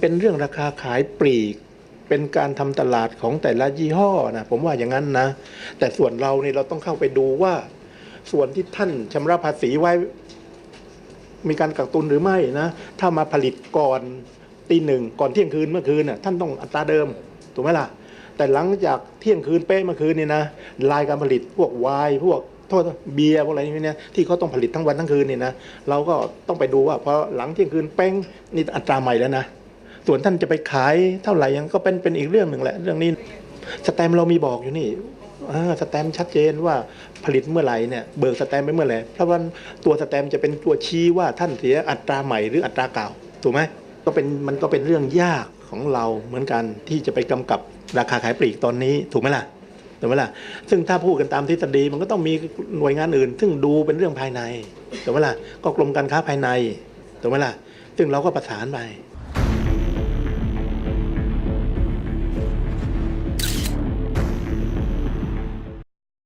เป็นเรื่องราคาขายปลีก เป็นการทำตลาดของแต่ละยี่ห้อนะผมว่าอย่างนั้นนะ แต่ส่วนเราเนี่ยเราต้องเข้าไปดูว่า ส่วนที่ท่านชำระภาษีไว้ มีการกักตุนหรือไม่นะ ถ้ามาผลิตก่อนตีหนึ่งก่อนเที่ยงคืนเมื่อคืนน่ะท่านต้องอัตราเดิมถูกไหมล่ะ แต่หลังจากเที่ยงคืนเป๊ะเมื่อคืนนี่นะลายการผลิตพวกไวน์พวกโทษเบียร์พวกอะไรนี่เนี่ยที่เขาต้องผลิตทั้งวันทั้งคืนนี่นะเราก็ต้องไปดูว่าพอหลังเที่ยงคืนเป้งนี่อัตราใหม่แล้วนะ ส่วนท่านจะไปขายเท่าไหร่ยังก็เป็นเป็นอีกเรื่องหนึ่งแหละเรื่องนี้สแตมเรามีบอกอยู่นี่สแตมชัดเจนว่าผลิตเมื่อไหร่เนี่ยเบิกสแตมไปเมื่อไหร่เพราะว่าตัวสแตมจะเป็นตัวชี้ว่าท่านเสียอัตราใหม่หรืออัตราเก่าถูกไหมก็เป็นมันก็เป็นเรื่องยากของเราเหมือนกันที่จะไปกำกับราคาขายปลีกตอนนี้ถูกไหมล่ะถูกไหมล่ะซึ่งถ้าพูดกันตามทฤษฎีมันก็ต้องมีหน่วยงานอื่น ซึ่งดูเป็นเรื่องภายในถูกไหมล่ะก็กรมการค้าภายในถูกไหมล่ะซึ่งเราก็ประสานไป